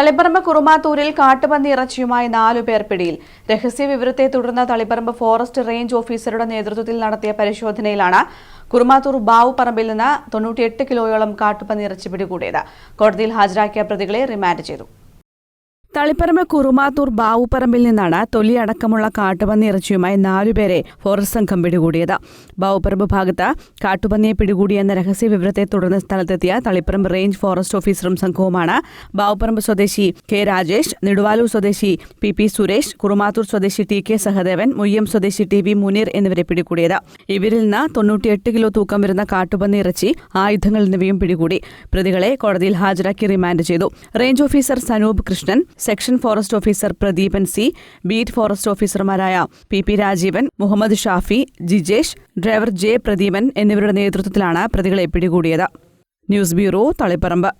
തളിപ്പറമ്പ് കുറുമാത്തൂരിൽ കാട്ടുപന്നി ഇറച്ചിയുമായി നാലു പേർ പിടിയിൽ. രഹസ്യ വിവരത്തെ തുടർന്ന് തളിപ്പറമ്പ് ഫോറസ്റ്റ് റേഞ്ച് ഓഫീസറുടെ നേതൃത്വത്തിൽ നടത്തിയ പരിശോധനയിലാണ് കുറുമാത്തൂർ ബാവു പറമ്പിൽ നിന്ന് തൊണ്ണൂറ്റിയെട്ട് കിലോയോളം കാട്ടുപന്നി ഇറച്ചി പിടികൂടിയത്. കോടതിയിൽ ഹാജരാക്കിയ പ്രതികളെ റിമാൻഡ് ചെയ്തു. തളിപ്പറമ്പ് കുറുമാത്തൂർ ബാവുപറമ്പിൽ നിന്നാണ് തൊലി അടക്കമുള്ള കാട്ടുപന്നി ഇറച്ചിയുമായി നാലുപേരെ ഫോറസ്റ്റ് സംഘം പിടികൂടിയത്. ബാവുപറമ്പ് ഭാഗത്ത് കാട്ടുപന്നിയെ പിടികൂടിയെന്ന രഹസ്യ വിവരത്തെ തുടർന്ന് സ്ഥലത്തെത്തിയ തളിപ്പറമ്പ് റേഞ്ച് ഫോറസ്റ്റ് ഓഫീസറും സംഘവുമാണ് ബാവുപറമ്പ് സ്വദേശി കെ രാജേഷ് നെടുവാലൂർ സ്വദേശി പി പി സുരേഷ് കുറുമാത്തൂർ സ്വദേശി ടി കെ സഹദേവൻ മുയ്യം സ്വദേശി ടി വി മുനീർ എന്നിവരെ പിടികൂടിയത്. ഇവരിൽ നിന്ന് തൊണ്ണൂറ്റിയെട്ട് കിലോ തൂക്കം വരുന്ന കാട്ടുപന്നി ഇറച്ചി ആയുധങ്ങൾ എന്നിവയും പിടികൂടി. പ്രതികളെ കോടതിയിൽ ഹാജരാക്കി റിമാൻഡ് ചെയ്തു. Range officer Sanoop Krishnan section forest officer Pradeepan C beat forest ഓഫീസർമാരായ P P Rajeevan Muhammad Shafi Jijesh driver J Pradeepan എന്നിവരുടെ നേതൃത്വത്തിലാണ് പ്രതികളെ പിടികൂടിയത്. News bureau Taliparamba.